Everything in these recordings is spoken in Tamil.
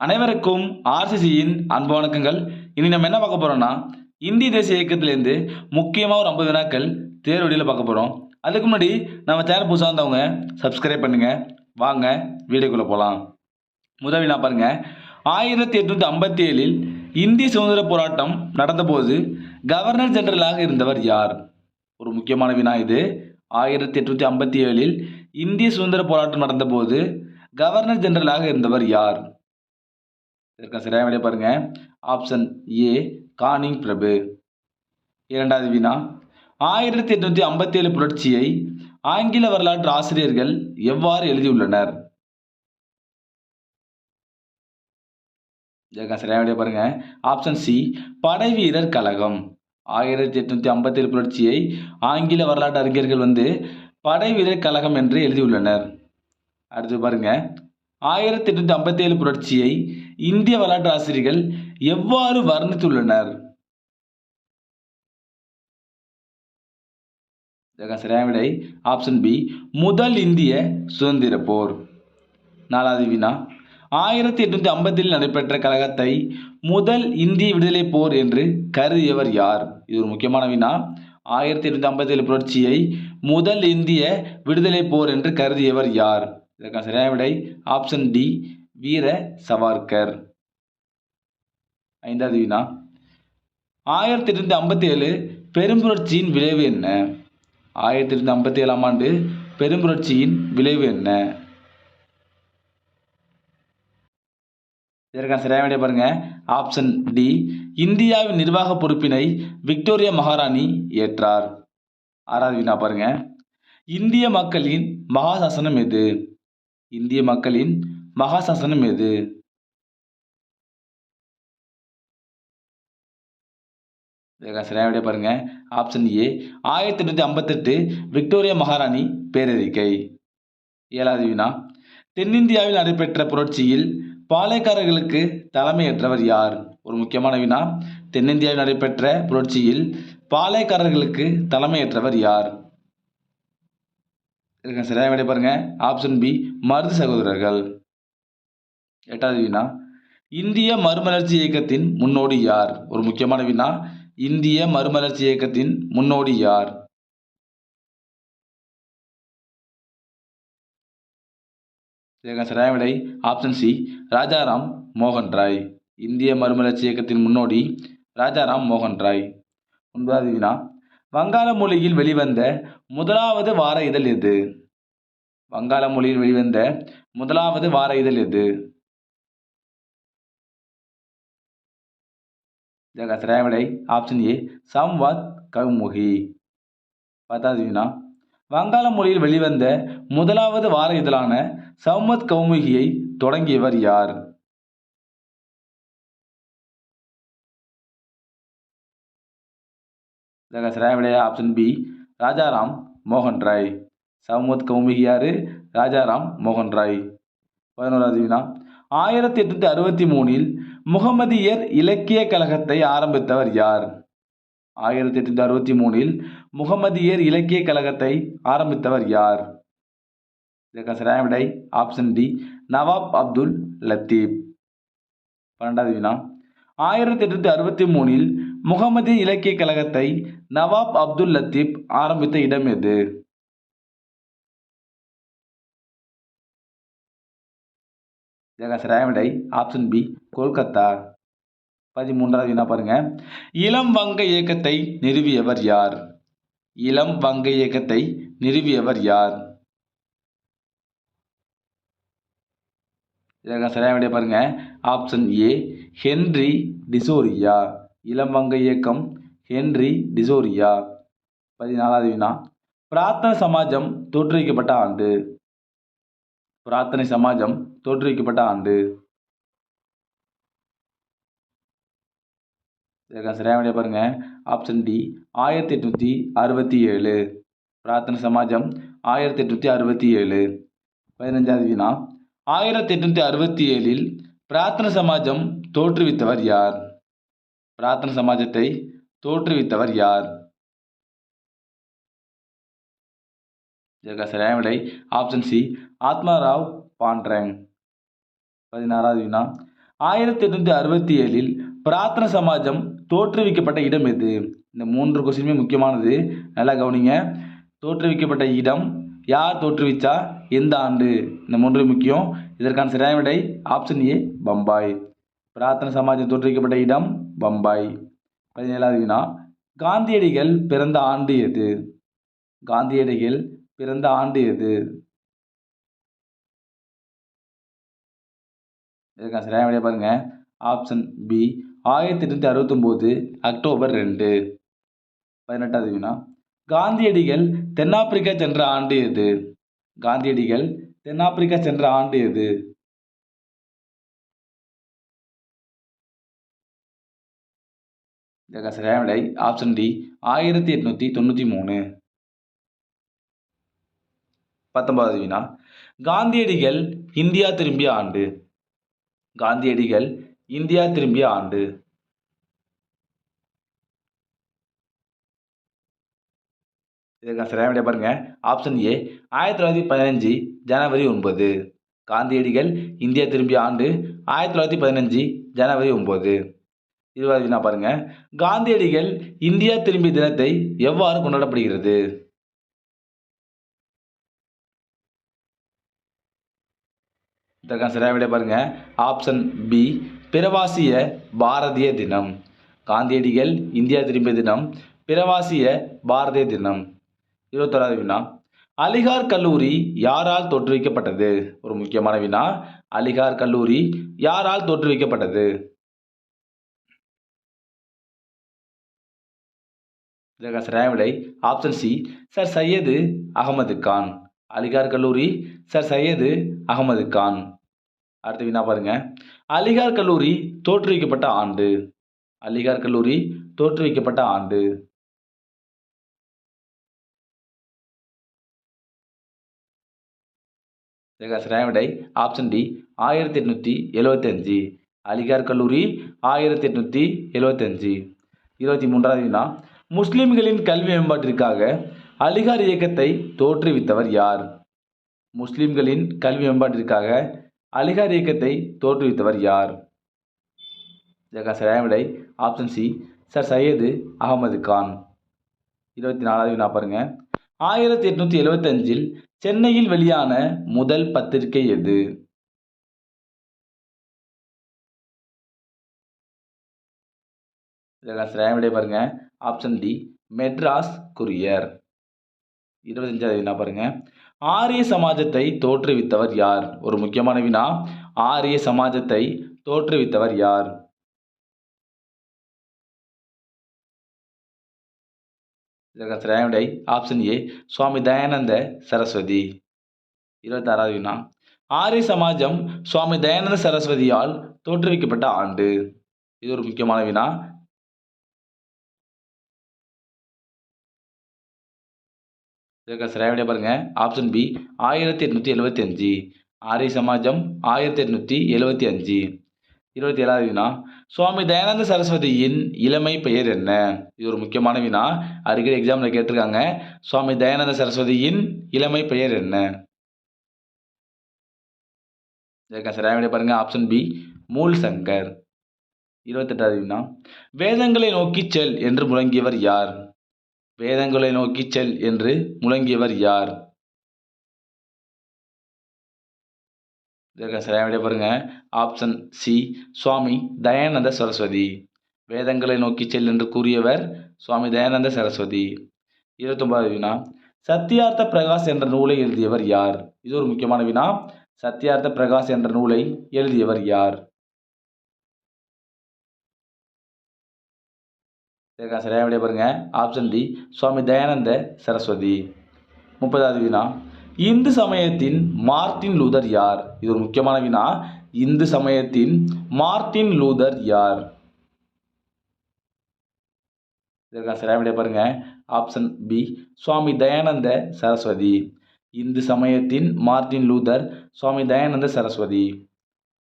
அனைவருக்கும் ஆர்சிசியின் அன்பு வணக்கங்கள். இனி நம்ம என்ன பார்க்க போகிறோம்னா இந்திய தேசிய இயக்கத்திலேருந்து முக்கியமாக ஒரு ஐம்பது வினாக்கள் தேர்வடியில் பார்க்க போகிறோம் அதுக்கு முன்னாடி நம்ம சேனல் புதுசாக இருந்தவங்க சப்ஸ்கிரைப் பண்ணுங்கள் வாங்க வீடியோக்குள்ளே போகலாம் முதல் வினா பாருங்க. ஆயிரத்தி எட்நூற்றி ஐம்பத்தி ஏழில் இந்திய சுதந்திர போராட்டம் நடந்தபோது கவர்னர் ஜெனரலாக இருந்தவர் யார்? ஒரு முக்கியமான வினா இது. ஆயிரத்தி எட்நூற்றி ஐம்பத்தி ஏழில் இந்திய சுதந்திர போராட்டம் நடந்தபோது கவர்னர் ஜெனரலாக இருந்தவர் யார்? இதற்கு சரியான விடை பாருங்கள் ஆப்ஷன் ஏ கானிங் பிரபு இரண்டாவது வினா ஆயிரத்தி எட்நூற்றி ஐம்பத்தி ஏழு புரட்சியை ஆங்கில வரலாற்று ஆசிரியர்கள் எவ்வாறு எழுதியுள்ளனர்? இதற்கு சரியான விடை பாருங்க. ஆப்ஷன் சி படை வீரர் கழகம். ஆயிரத்தி எட்நூற்றி ஐம்பத்தி ஏழு புரட்சியை ஆங்கில வரலாற்று அறிஞர்கள் வந்து படை வீரர் கழகம் என்று எழுதியுள்ளனர். அடுத்து பாருங்க. ஆயிரத்தி எட்நூற்றி ஐம்பத்தி ஏழு புரட்சியை இந்திய வரலாற்று ஆசிரியர்கள் எவ்வாறு வர்ணித்துள்ளனர்? சரியான விடை ஆப்ஷன் பி முதல் இந்திய சுதந்திர போர். நாலாவது வினா ஆயிரத்தி எட்நூற்றி ஐம்பத்தில் நடைபெற்ற கழகத்தை முதல் இந்திய விடுதலை போர் என்று கருதியவர் யார்? இது ஒரு முக்கியமான வினா ஆயிரத்தி எட்நூற்றி ஐம்பத்தி ஏழு புரட்சியை முதல் இந்திய விடுதலை போர் என்று கருதியவர் யார்? இதற்கான சரியான விடை ஆப்ஷன் டி வீர சவார்கர். ஐந்தாவது வினா. ஆயிரத்தி எட்நூத்தி ஐம்பத்தி ஏழு பெரும்புரட்சியின் விளைவு என்ன? ஆயிரத்தி எட்நூத்தி ஐம்பத்தி ஏழாம் ஆண்டு பெரும்புரட்சியின் விளைவு என்ன? இதற்கான சரியான விடை பாருங்க. Option D. இந்தியாவின் நிர்வாக பொறுப்பினை விக்டோரியா மகாராணி ஏற்றார். ஆறாவது வினா பாருங்க. இந்திய மக்களின் மகாசாசனம் எது? இந்திய மக்களின் மகாசாசனம் எது? இதற்கான சரியான பாருங்க. ஆப்ஷன் ஏ ஆயிரத்தி எட்நூற்றி ஐம்பத்தெட்டு விக்டோரியா மகாராணி பேரறிக்கை. ஏழாவது வினா. தென்னிந்தியாவில் நடைபெற்ற புரட்சியில் பாளையக்காரர்களுக்கு தலைமையேற்றவர் யார்? ஒரு முக்கியமான வினா. தென்னிந்தியாவில் நடைபெற்ற புரட்சியில் பாளையக்காரர்களுக்கு தலைமையேற்றவர் யார்? சரியாக விட பாருங்க. ஆப்ஷன் பி மருது சகோதரர்கள். எட்டாவது வினா. இந்திய மறுமலர்ச்சி இயக்கத்தின் முன்னோடி யார்? ஒரு முக்கியமான வினா. இந்திய மறுமலர்ச்சி இயக்கத்தின் முன்னோடி யார்? இதற்கான சரியான விடை ஆப்ஷன் சி ராஜாராம் மோகன் ராய் இந்திய மறுமலர்ச்சி இயக்கத்தின் முன்னோடி ராஜாராம் மோகன் ராய் ஒன்பதாவது வினா. வங்காள மொழியில் வெளிவந்த முதலாவது வார இதழ் எது? வங்காள மொழியில் வெளிவந்த முதலாவது வார இதழ் எது? இதற்கான சரியான விடை ஆப்ஷன் ஏ சம்வாத் கவுமுகி பத்தாவது வினா வங்காள மொழியில் வெளிவந்த முதலாவது வார இதழான சௌமத் கௌமுகியை தொடங்கியவர் யார்? இதற்கான ஆப்ஷன் பி ராஜாராம் மோகன் ராய் சௌமத் கௌமுகி யாரு? ராஜாராம் மோகன் ராய் பதினோராவது வினா ஆயிரத்தி எட்நூத்தி அறுபத்தி மூணில் முகமதியர் இலக்கிய கழகத்தை ஆரம்பித்தவர் யார்? ஆயிரத்தி எட்நூத்தி அறுபத்தி மூணில் முகமதியர் இலக்கிய கழகத்தை ஆரம்பித்தவர் யார்? இதற்கான சரியான விடை ஆப்ஷன் டி நவாப் அப்துல் லத்தீப். பன்னெண்டாவது வினா. ஆயிரத்தி எட்நூத்தி அறுபத்தி மூணில் முகமது இலக்கிய கழகத்தை நவாப் அப்துல் லத்தீப் ஆரம்பித்த இடம் எது? இதற்கான சரியான விடை ஆப்ஷன் பி கொல்கத்தா. பதிமூன்றாவது என்ன பாருங்க? இளம் வங்க இயக்கத்தை நிறுவியவர் யார்? இளம் வங்க இயக்கத்தை நிறுவியவர் யார்? இதற்கான சரியான விடை பாருங்க. ஆப்ஷன் ஏ ஹென்றி டிசோரியா. இளம் வங்க இயக்கம் ஹென்றி டிசோரியா. பதினாலாவது வினா பிரார்த்தன சமாஜம் தோற்றுவிக்கப்பட்ட ஆண்டு. பிரார்த்தனை சமாஜம் தோற்றுவிக்கப்பட்ட ஆண்டு. சரியாக சரியான பாருங்க. ஆப்ஷன் டி ஆயிரத்தி எட்நூற்றி அறுபத்தி ஏழு. பிரார்த்தனை சமாஜம் ஆயிரத்தி எட்நூற்றி அறுபத்தி ஏழு. பதினஞ்சாவது வினா ஆயிரத்தி எட்நூற்றி அறுபத்தி ஏழில் பிரார்த்தனை சமாஜம் தோற்றுவித்தவர் யார்? பிரார்த்தனை சமாஜத்தை தோற்றுவித்தவர் யார்? இதற்கு சரியான விடை ஆப்ஷன் சி ஆத்மாராவ் பாண்ட்ரங். பதினாறாவது வினா. ஆயிரத்தி எட்நூற்றி அறுபத்தி ஏழில் பிரார்த்தன சமாஜம் தோற்றுவிக்கப்பட்ட இடம் எது? இந்த மூன்று கொஸ்டினுமே முக்கியமானது. நல்லா கவனிங்க. தோற்றுவிக்கப்பட்ட இடம் யார் தோற்றுவிச்சா? எந்த ஆண்டு? இந்த மூன்று முக்கியம். இதற்கான சரியான விடை ஆப்ஷன் ஏ பம்பாய். பிரார்த்தன சமாஜம் தோற்றுவிக்கப்பட்ட இடம் பம்பாய். பதினேழாவது வினா. காந்தியடிகள் பிறந்த ஆண்டு எது? காந்தியடிகள் பிறந்த ஆண்டு எது? இதுக்கான சரியான விடையை பாருங்க. ஆப்ஷன் பி ஆயிரத்தி எட்நூற்றி அறுபத்தொம்போது அக்டோபர் ரெண்டு. பதினெட்டாவது வினா காந்தியடிகள் தென்னாப்பிரிக்கா சென்ற ஆண்டு எது? காந்தியடிகள் தென்னாப்பிரிக்கா சென்ற ஆண்டு எது? இதற்கான சரியான விடை. ஆப்ஷன் டி ஆயிரத்தி எட்நூற்றி தொண்ணூற்றி மூணு. பத்தொன்பதாவது வினா காந்தியடிகள் இந்தியா திரும்பிய ஆண்டு. காந்தியடிகள் இந்தியா திரும்பிய ஆண்டு. இதற்கான சரியான விடை பாருங்க. ஆப்ஷன் ஏ ஆயிரத்தி தொள்ளாயிரத்தி பதினஞ்சு ஜனவரி ஒன்பது. காந்தியடிகள் இந்தியா திரும்பிய ஆண்டு ஆயிரத்தி தொள்ளாயிரத்தி பதினஞ்சு ஜனவரி ஒன்பது. இருபது வினா பாருங்க. காந்தியடிகள் இந்தியா திரும்பிய தினத்தை எவ்வாறு கொண்டாடப்படுகிறது? இதற்கான சரியாக விட பாருங்க. ஆப்ஷன் பி பிரவாசிய பாரதிய தினம். காந்தியடிகள் இந்தியா திரும்பிய தினம் பிரவாசிய பாரதிய தினம். இருபத்தோராவது வினா. அலிகார் கல்லூரி யாரால் தோற்றுவிக்கப்பட்டது? ஒரு முக்கியமான வினா. அலிகார் கல்லூரி யாரால் தோற்றுவிக்கப்பட்டது? இதற்கான சரியான விடை. Option C sir Syed Ahmed Khan. Aligarh கல்லூரி சர் சையது அகமது கான். அடுத்து வினா பாருங்க. அலிகார் கல்லூரி தோற்றுவிக்கப்பட்ட ஆண்டு. அலிகார் கல்லூரி தோற்றுவிக்கப்பட்ட ஆண்டு. இதற்கான சரியான விடை ஆப்ஷன் டி ஆயிரத்தி எட்நூற்றி எழுபத்தஞ்சு அலிகார் கல்லூரி ஆயிரத்தி எட்நூற்றி எழுபத்தஞ்சு இருபத்தி மூன்றாவது வினா முஸ்லீம்களின் கல்வி மேம்பாட்டிற்காக அலிகார் இயக்கத்தை தோற்றுவித்தவர் யார்? முஸ்லிம்களின் கல்வி மேம்பாட்டிற்காக அலிகார் இயக்கத்தை தோற்றுவித்தவர் யார்? இதற்கான சரியான விடை option C sir Syed Ahmed Khan. இருபத்தி நாலாவது நான் பாருங்க. ஆயிரத்தி எட்நூற்றி எழுபத்தஞ்சில் சென்னையில் வெளியான முதல் பத்திரிகை எது? இதற்கான சரியான விடை பாருங்க. ஆப்ஷன் டி மெட்ராஸ் குரியர் இருபத்தஞ்சாவது வினா பாருங்க. ஆரிய சமாஜத்தை தோற்றுவித்தவர் யார்? ஒரு முக்கியமான வினா. ஆரிய சமாஜத்தை தோற்றுவித்தவர் யார்? இதற்கான சரியான விடை ஆப்ஷன் ஏ சுவாமி தயானந்த சரஸ்வதி. இருபத்தாறாவது வினா. ஆரிய சமாஜம் சுவாமி தயானந்த சரஸ்வதியால் தோற்றுவிக்கப்பட்ட ஆண்டு. இது ஒரு முக்கியமான வினா. இதற்கு சரியான பாருங்க. ஆப்ஷன் பி ஆயிரத்தி எட்நூற்றி எழுபத்தி அஞ்சு ஆரிய சமாஜம் ஆயிரத்தி எட்நூற்றி எழுபத்தி அஞ்சு இருபத்தி ஏழாவது வினா சுவாமி தயானந்த சரஸ்வதியின் இளமை பெயர் என்ன? இது ஒரு முக்கியமான வினா அடிக்கடி எக்ஸாமில் கேட்டிருக்காங்க. சுவாமி தயானந்த சரஸ்வதியின் இளமை பெயர் என்ன? இதற்கான சரியான பாருங்க. Option B Mool Shankar. இருபத்தெட்டாவது வினா வேதங்களை நோக்கிச் செல் என்று முழங்கியவர் யார்? வேதங்களை நோக்கிச் செல் என்று முழங்கியவர் யார்? இதற்கு சரியான விடை பாருங்க? Option C Swami Dayananda Saraswati. வேதங்களை நோக்கிச் செல் என்று கூறியவர் சுவாமி தயானந்த சரஸ்வதி. இருபத்தொன்பதாவது வினா. சத்தியார்த்த பிரகாஷ் என்ற நூலை எழுதியவர் யார்? இது ஒரு முக்கியமான வினா. சத்தியார்த்த பிரகாஷ் என்ற நூலை எழுதியவர் யார்? இதற்கான சரியாக விடைய பாருங்கள் ஆப்ஷன் டி சுவாமி தயானந்த சரஸ்வதி. முப்பதாவது வினா. இந்து சமயத்தின் மார்ட்டின் லூதர் யார்? இது ஒரு முக்கியமான வினா. இந்து சமயத்தின் மார்ட்டின் லூதர் யார்? இதற்கான சரியாக விடைய பாருங்கள் ஆப்ஷன் பி சுவாமி தயானந்த சரஸ்வதி. இந்து சமயத்தின் மார்ட்டின் லூதர் சுவாமி தயானந்த சரஸ்வதி.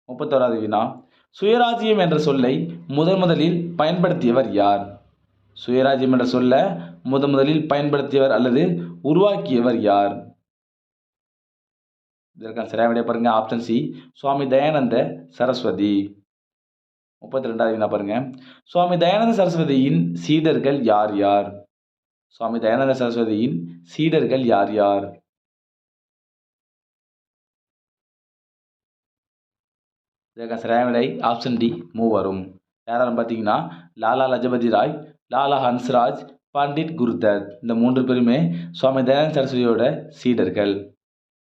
முப்பத்தோராவது வினா. சுயராஜ்யம் என்ற சொல்லை முதன் முதலில் பயன்படுத்தியவர் யார்? சுயராஜ்யம் என்ற சொல்ல முத முதலில் பயன்படுத்தியவர் அல்லது உருவாக்கியவர் யார்? இதற்கான சரியான விடை பாருங்க. Option C Swami Dayananda Saraswati. முப்பத்தி ரெண்டாவது என்ன பாருங்க. சுவாமி தயானந்த சரஸ்வதியின் சீடர்கள் யார் யார்? சுவாமி தயானந்த சரஸ்வதியின் சீடர்கள் யார் யார்? இதற்கான சரியான விடை ஆப்ஷன் டி மூவரும். யாரும் பார்த்தீங்கன்னா லாலா லஜபதி ராய் லாலா ஹன்ஸ்ராஜ் பண்டிட் குருதத். இந்த மூன்று பேருமே சுவாமி தயானந்த சரஸ்வதியோட சீடர்கள்.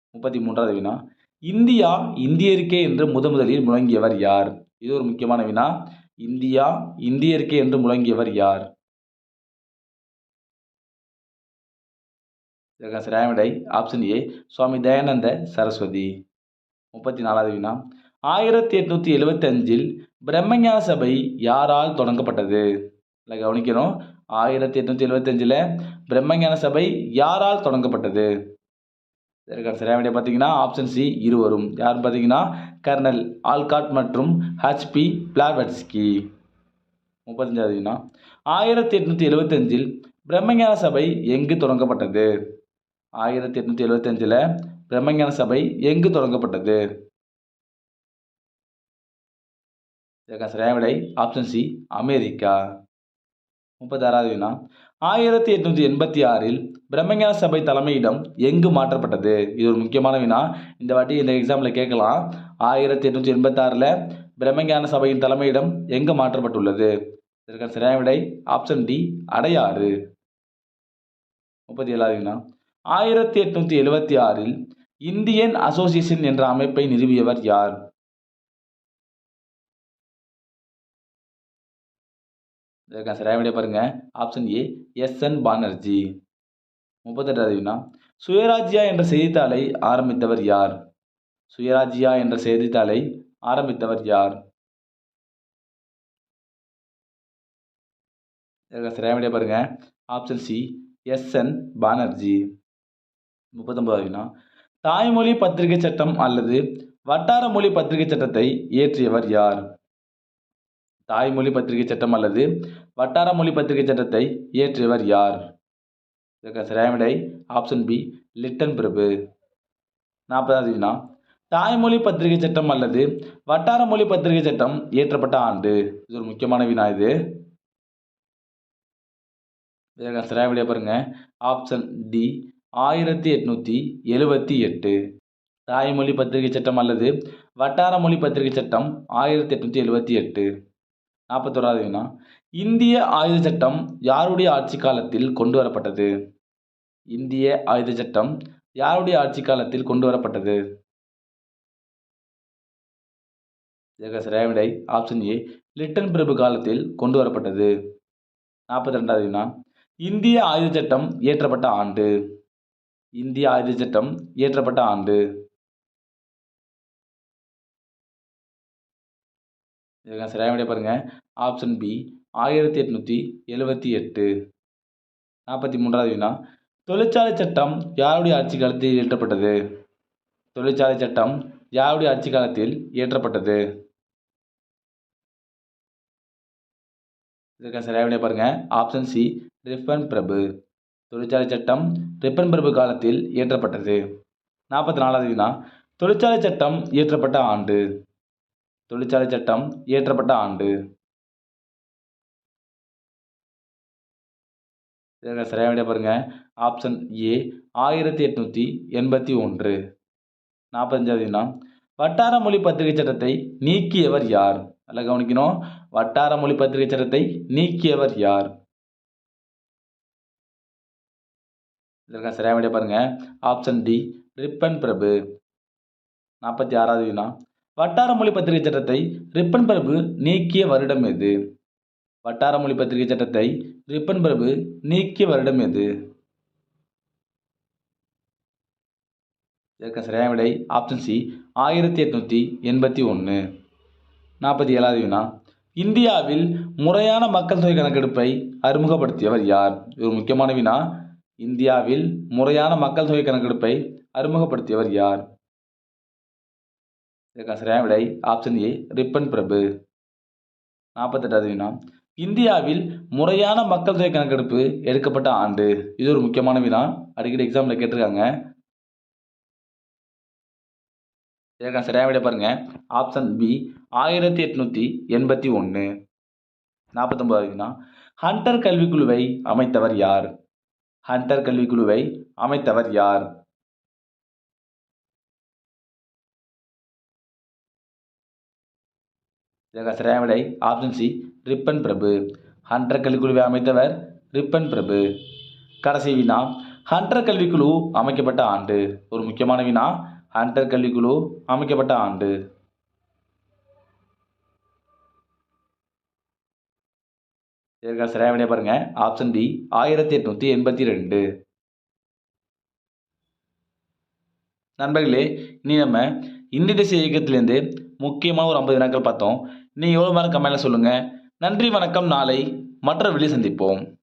முப்பத்தி மூன்றாவது வினா. இந்தியா இந்தியருக்கே என்று முத முதலில் முழங்கியவர் யார்? இது ஒரு முக்கியமான வினா. இந்தியா இந்தியருக்கே என்று முழங்கியவர் யார்? இதற்கான ஆப்ஷன் ஏ சுவாமி தயானந்த சரஸ்வதி. முப்பத்தி நாலாவது வினா. ஆயிரத்தி எட்நூற்றி எழுபத்தஞ்சில் பிரம்மஞான சபை யாரால் தொடங்கப்பட்டது? இல்லை கவனிக்கணும். ஆயிரத்தி எட்நூற்றி எழுபத்தஞ்சில் பிரம்மஞான சபை யாரால் தொடங்கப்பட்டது? இதற்கான சரியான விட பார்த்தீங்கன்னா ஆப்ஷன் சி இருவரும் யார் பார்த்தீங்கன்னா கர்னல் ஆல்காட் மற்றும் ஹச்பி பிளாவட்ஸ்கி முப்பத்தஞ்சாவது வினா ஆயிரத்தி எட்நூற்றி எழுபத்தஞ்சில் பிரம்மஞான சபை எங்கு தொடங்கப்பட்டது? ஆயிரத்தி எட்நூற்றி எழுபத்தஞ்சில் பிரம்மஞான சபை எங்கு தொடங்கப்பட்டது? இதற்கான சரியான விடை ஆப்ஷன் சி அமெரிக்கா. முப்பத்தாறாவது வினா. ஆயிரத்தி எட்நூற்றி எண்பத்தி ஆறில் பிரம்மஞான சபை தலைமையிடம் எங்கு மாற்றப்பட்டது? இது ஒரு முக்கியமான வினா. இந்த வாட்டி இந்த எக்ஸாமில் கேட்கலாம். ஆயிரத்தி எட்நூற்றி எண்பத்தாறில் பிரம்மஞான சபையின் தலைமையிடம் எங்கு மாற்றப்பட்டுள்ளது? இதற்கான சரியான விடை ஆப்ஷன் டி அடையாறு. முப்பத்தி ஏழாவது வினா. ஆயிரத்தி எட்நூற்றி எழுபத்தி ஆறில் இந்தியன் அசோசியேஷன் என்ற அமைப்பை நிறுவியவர் யார்? இதற்கான சரியான விடை பாருங்க. Option A S N Banerjee. முப்பத்தெட்டாவது வினா. சுயராஜ்யா என்ற செய்தித்தாளை ஆரம்பித்தவர் யார்? சுயராஜ்யா என்ற செய்தித்தாளை ஆரம்பித்தவர் யார்? இதற்கான சரியான விடை பாருங்க. Option C S N Banerjee. முப்பத்தொன்பதாவது வினா. தாய்மொழி பத்திரிகை சட்டம் அல்லது வட்டார மொழி பத்திரிகை சட்டத்தை இயற்றியவர் யார்? தாய்மொழி பத்திரிகை சட்டம் அல்லது வட்டார மொழி பத்திரிகை சட்டத்தை இயற்றியவர் யார்? இதற்கு சரியான விடை ஆப்ஷன் பி லிட்டன் பிரபு. நாற்பதாவது வினா தாய்மொழி பத்திரிகை சட்டம் அல்லது வட்டார மொழி பத்திரிகை சட்டம் இயற்றப்பட்ட ஆண்டு. இது ஒரு முக்கியமான வினா இது. இதற்கு சரியான பாருங்க. ஆப்ஷன் டி ஆயிரத்தி எட்நூற்றி எழுபத்தி எட்டு. தாய்மொழி பத்திரிகை சட்டம் அல்லது வட்டார மொழி பத்திரிகை சட்டம் ஆயிரத்தி எட்நூற்றி எழுபத்தி எட்டு. நாற்பத்தோராவது வினா. இந்திய ஆயுத சட்டம் யாருடைய ஆட்சி காலத்தில் கொண்டு வரப்பட்டது இந்திய ஆயுத சட்டம் யாருடைய ஆட்சி காலத்தில் கொண்டு வரப்பட்டது இதற்கு ஆப்ஷன் ஏ லிட்டன் பிரபு காலத்தில் கொண்டு வரப்பட்டது நாற்பத்தி ரெண்டாவது வினா. இந்திய ஆயுத சட்டம் இயற்றப்பட்ட ஆண்டு. இந்திய ஆயுத சட்டம் இயற்றப்பட்ட ஆண்டு. இதுக்கான சரியான விடை பாருங்கள் ஆப்ஷன் பி ஆயிரத்தி எட்நூற்றி எழுபத்தி எட்டு. நாற்பத்தி மூன்றாவது வினா தொழிற்சாலை சட்டம் யாருடைய ஆட்சி காலத்தில் இயற்றப்பட்டது? தொழிற்சாலை சட்டம் யாருடைய ஆட்சி காலத்தில் இயற்றப்பட்டது? இதற்கான சரியான விடை பாருங்கள் ஆப்ஷன் சி ரிப்பன் பிரபு தொழிற்சாலை சட்டம் ரிப்பன் பிரபு காலத்தில் இயற்றப்பட்டது. நாற்பத்தி நாலாவது வினா தொழிற்சாலை சட்டம் இயற்றப்பட்ட ஆண்டு. தொழிற்சாலை சட்டம் இயற்றப்பட்ட ஆண்டு. இதற்கு சரியான பாருங்க. ஆப்ஷன் ஏ ஆயிரத்தி எட்நூற்றி எண்பத்தி ஒன்று. நாற்பத்தஞ்சாவது வினா வட்டார மொழி பத்திரிகை சட்டத்தை நீக்கியவர் யார்? நல்லா கவனிக்கணும். வட்டார மொழி பத்திரிகை சட்டத்தை நீக்கியவர் யார்? இதற்கான சரியாக விடை பாருங்க. ஆப்ஷன் டி ரிப்பன் பிரபு. நாற்பத்தி ஆறாவது வினா வட்டார மொழி பத்திரிகை சட்டத்தை ரிப்பன் பிரபு நீக்கிய வருடம் எது? வட்டார மொழி பத்திரிகை சட்டத்தை ரிப்பன் பிரபு நீக்கிய வருடம் எது? இதற்கு சரியான விடை ஆப்ஷன் சி ஆயிரத்தி எட்நூற்றி எண்பத்தி ஒன்று நாற்பத்தி ஏழாவது வினா. இந்தியாவில் முறையான மக்கள் தொகை கணக்கெடுப்பை அறிமுகப்படுத்தியவர் யார்? இது ஒரு முக்கியமான வினா. இந்தியாவில் முறையான மக்கள் தொகை கணக்கெடுப்பை அறிமுகப்படுத்தியவர் யார்? இதற்கான சரியான விடை ஆப்ஷன் ஏ ரிப்பன் பிரபு. நாற்பத்தெட்டாவது வினா இந்தியாவில் முறையான மக்கள் தொகை கணக்கெடுப்பு எடுக்கப்பட்ட ஆண்டு. இது ஒரு முக்கியமான வினா. அடிக்கடி எக்ஸாமில் கேட்டிருக்காங்க. இதற்கான சரியான விட பாருங்க. ஆப்ஷன் பி ஆயிரத்தி எட்நூற்றி எண்பத்தி ஒன்று நாற்பத்தொம்பதாவது வினா. ஹண்டர் கல்விக்குழுவை அமைத்தவர் யார்? ஹண்டர் கல்விக்குழுவை அமைத்தவர் யார்? இதற்கு விடை ஆப்ஷன் சி ரிப்பன் பிரபு. ஹண்டர் கல்விக்குழுவை அமைத்தவர் ரிப்பன் பிரபு. கடைசி வினா ஹண்டர் கல்விக்குழு அமைக்கப்பட்ட ஆண்டு. ஒரு முக்கியமான வினா ஹண்டர் கல்விக்குழு அமைக்கப்பட்ட ஆண்டு. இதற்கான சரியான விடையை பாருங்க ஆப்ஷன் டி ஆயிரத்தி எட்நூற்றி எண்பத்தி ரெண்டு. நண்பர்களே இனி நம்ம இந்திய தேசிய இயக்கத்திலேருந்து முக்கியமான ஒரு ஐம்பது வினாக்கள் பார்த்தோம். நீங்கள் எவ்வளோ நேரம் கமெண்ட்டில் சொல்லுங்கள் நன்றி வணக்கம். நாளை மற்ற வெளியே சந்திப்போம்.